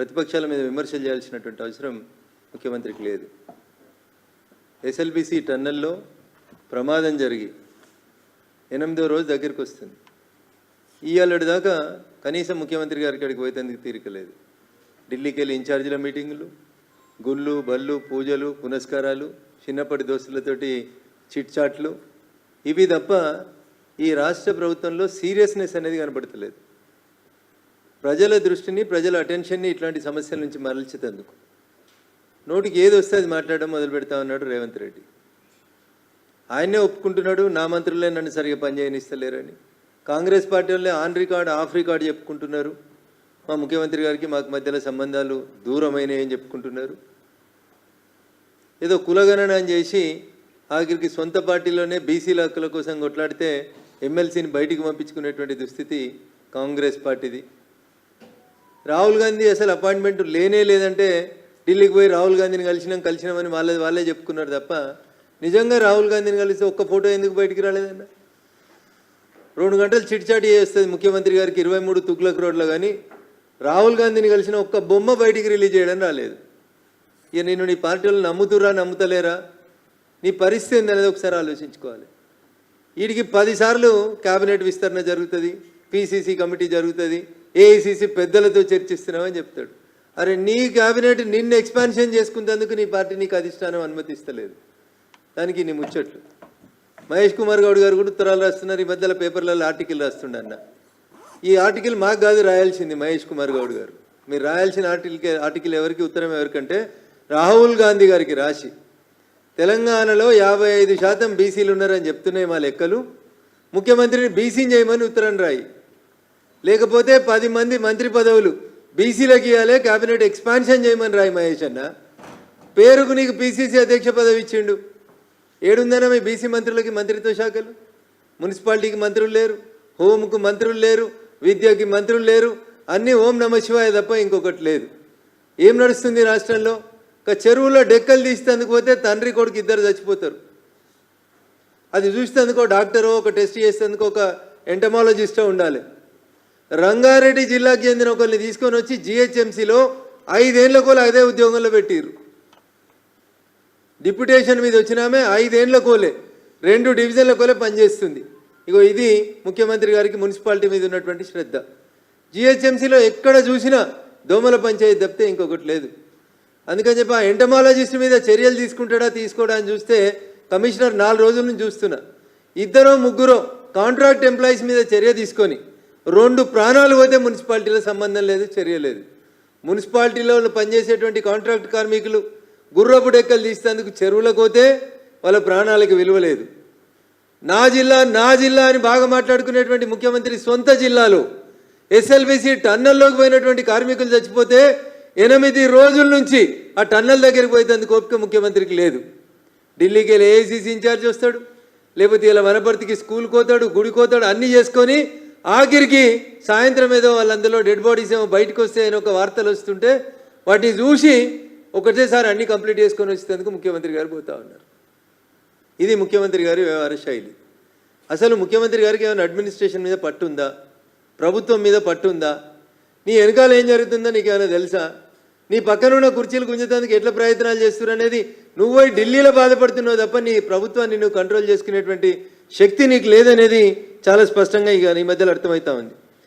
ప్రతిపక్షాల మీద విమర్శలు చేయాల్సినటువంటి అవసరం ముఖ్యమంత్రికి లేదు. ఎస్ఎల్బిసి టన్నెల్లో ప్రమాదం జరిగి ఎనిమిదో రోజు దగ్గరికి వస్తుంది. ఇవాళ దాకా కనీసం ముఖ్యమంత్రి గారికి అక్కడికి పోయేందుకు తీరికలేదు. ఢిల్లీకి వెళ్ళి ఇన్ఛార్జీల మీటింగులు గుళ్ళు బళ్ళు పూజలు పునస్కారాలు చిన్నప్పటి దోస్తులతోటి చిట్ చాట్లు ఇవి తప్ప ఈ రాష్ట్ర ప్రభుత్వంలో సీరియస్నెస్ అనేది కనపడతలేదు. ప్రజల దృష్టిని ప్రజల అటెన్షన్ని ఇట్లాంటి సమస్యల నుంచి మరల్చేటందుకు నోటికి ఏది వస్తే అది మాట్లాడడం మొదలు పెడతా ఉన్నాడు రేవంత్ రెడ్డి. ఆయనే ఒప్పుకుంటున్నాడు నా మంత్రులే నన్ను సరిగా పనిచేయనిస్తలేరని కాంగ్రెస్ పార్టీ వాళ్ళే ఆన్ రికార్డ్ ఆఫ్ రికార్డ్ చెప్పుకుంటున్నారు. మా ముఖ్యమంత్రి గారికి మాకు మధ్యలో సంబంధాలు దూరమైనవి అని చెప్పుకుంటున్నారు. ఏదో కులగణన అని చేసి ఆఖరికి సొంత పార్టీలోనే బీసీల హక్కుల కోసం కొట్లాడితే ఎమ్మెల్సీని బయటికి పంపించుకునేటువంటి దుస్థితి కాంగ్రెస్ పార్టీది. రాహుల్ గాంధీ అసలు అపాయింట్మెంట్ లేనే లేదంటే ఢిల్లీకి పోయి రాహుల్ గాంధీని కలిసినాం కలిసినామని వాళ్ళే వాళ్ళే చెప్పుకున్నారు తప్ప నిజంగా రాహుల్ గాంధీని కలిసి ఒక్క ఫోటో ఎందుకు బయటికి రాలేదన్న రెండు గంటలు చిట్చాటి చేస్తుంది ముఖ్యమంత్రి గారికి ఇరవై మూడు తుగ్లక్ రోడ్లో కానీ రాహుల్ గాంధీని కలిసిన ఒక్క బొమ్మ బయటికి రిలీజ్ చేయడం రాలేదు. ఇక నేను నీ పార్టీలు నమ్ముతురా నమ్ముతలేరా? నీ పరిస్థితి ఏందనేది ఒకసారి ఆలోచించుకోవాలి. వీడికి పదిసార్లు కేబినెట్ విస్తరణ జరుగుతుంది పిసిసి కమిటీ జరుగుతుంది ఏఐసిసి పెద్దలతో చర్చిస్తున్నామని చెప్తాడు. అరే నీ క్యాబినెట్ నిన్ను ఎక్స్పాన్షన్ చేసుకునేందుకు నీ పార్టీ నీకు అధిష్టానం అనుమతిస్తలేదు. దానికి నీ ముచ్చట్లు. మహేష్ కుమార్ గౌడ్ గారు కూడా ఉత్తరాలు రాస్తున్నారు. ఈ మధ్యలో పేపర్లలో ఆర్టికల్ రాస్తుండన్న. ఈ ఆర్టికల్ మాకు కాదు రాయాల్సింది మహేష్ కుమార్ గౌడ్ గారు. మీరు రాయాల్సిన ఆర్టికల్ ఆర్టికల్ ఎవరికి ఉత్తరం ఎవరికంటే రాహుల్ గాంధీ గారికి రాసి తెలంగాణలో యాభై ఐదు శాతం బీసీలు ఉన్నారని చెప్తున్నాయి మా లెక్కలు. ముఖ్యమంత్రిని బీసీని చేయమని ఉత్తరం రాయి. లేకపోతే పది మంది మంత్రి పదవులు బీసీలకు ఇవ్వాలి కేబినెట్ ఎక్స్పాన్షన్ చేయమని రాయి మహేష్ అన్న. పేరుకు నీకు పీసీసీ అధ్యక్ష పదవి ఇచ్చిండు. ఏడుందన్నా మీ బీసీ మంత్రులకి మంత్రిత్వ శాఖలు? మున్సిపాలిటీకి మంత్రులు లేరు హోంకు మంత్రులు లేరు విద్యకి మంత్రులు లేరు అన్నీ ఓం నమ శివాయ తప్ప ఇంకొకటి లేదు. ఏం నడుస్తుంది రాష్ట్రంలో? ఒక చెరువులో డెక్కలు తీసేందుకు పోతే తండ్రి కొడుకు ఇద్దరు చచ్చిపోతారు. అది చూసేందుకు డాక్టరో ఒక టెస్ట్ చేసేందుకు ఒక ఎంటమాలజిస్టో ఉండాలి. రంగారెడ్డి జిల్లాకి చెందిన ఒకరిని తీసుకొని వచ్చి జిహెచ్ఎంసీలో ఐదేళ్ళ కోలు అదే ఉద్యోగంలో పెట్టిర్రు. డిప్యుటేషన్ మీద వచ్చినామే ఐదేండ్ల కోలే రెండు డివిజన్ల కోలే పనిచేస్తుంది. ఇగో ఇది ముఖ్యమంత్రి గారికి మున్సిపాలిటీ మీద ఉన్నటువంటి శ్రద్ధ. జిహెచ్ఎంసీలో ఎక్కడ చూసినా దోమల పంచాయతీ తప్పితే ఇంకొకటి లేదు. అందుకని చెప్పి ఆ ఎంటమాలజిస్ట్ మీద చర్యలు తీసుకుంటాడా తీసుకోడా అని చూస్తే కమిషనర్ నాలుగు రోజుల నుంచి చూస్తున్నా. ఇద్దరో ముగ్గురో కాంట్రాక్ట్ ఎంప్లాయీస్ మీద చర్య తీసుకొని రెండు ప్రాణాలు పోతే మున్సిపాలిటీలో సంబంధం లేదు చర్య లేదు. మున్సిపాలిటీలో పనిచేసేటువంటి కాంట్రాక్ట్ కార్మికులు గుర్రపు డెక్కలు తీసేందుకు చెరువులకు పోతే వాళ్ళ ప్రాణాలకు విలువ లేదు. నా జిల్లా నా జిల్లా అని బాగా మాట్లాడుకునేటువంటి ముఖ్యమంత్రి సొంత జిల్లాలో ఎస్ఎల్బిసి టన్నల్లోకి పోయినటువంటి కార్మికులు చచ్చిపోతే ఎనిమిది రోజుల నుంచి ఆ టన్నల్ దగ్గరికి పోయేందుకు ఓపిక ముఖ్యమంత్రికి లేదు. ఢిల్లీకి వెళ్ళి ఏఐసీసీ ఇన్ఛార్జ్ వస్తాడు లేకపోతే ఇలా వనపర్తికి స్కూల్కి పోతాడు గుడి కోతాడు అన్నీ చేసుకొని ఆఖరికి సాయంత్రం ఏదో వాళ్ళందరిలో డెడ్ బాడీస్ ఏమో బయటకు వస్తే అని ఒక వార్తలు వస్తుంటే వాటిని చూసి ఒకటేసారి అన్ని కంప్లీట్ చేసుకొని వచ్చేందుకు ముఖ్యమంత్రి గారు పోతా ఉన్నారు. ఇది ముఖ్యమంత్రి గారి వ్యవహార శైలి. అసలు ముఖ్యమంత్రి గారికి ఏమైనా అడ్మినిస్ట్రేషన్ మీద పట్టుందా ప్రభుత్వం మీద పట్టుందా నీ వెనకాల ఏం జరుగుతుందో నీకు ఏమైనా తెలుసా? నీ పక్కన ఉన్న కుర్చీలు గుంజేందుకు ఎట్లా ప్రయత్నాలు చేస్తున్నారు అనేది నువ్వు ఢిల్లీలో బాధపడుతున్నావు తప్ప నీ ప్రభుత్వాన్ని నువ్వు కంట్రోల్ చేసుకునేటువంటి శక్తి నీకు లేదనేది చాలా స్పష్టంగా ఇక ఈ మధ్యలో అర్థమవుతా ఉంది.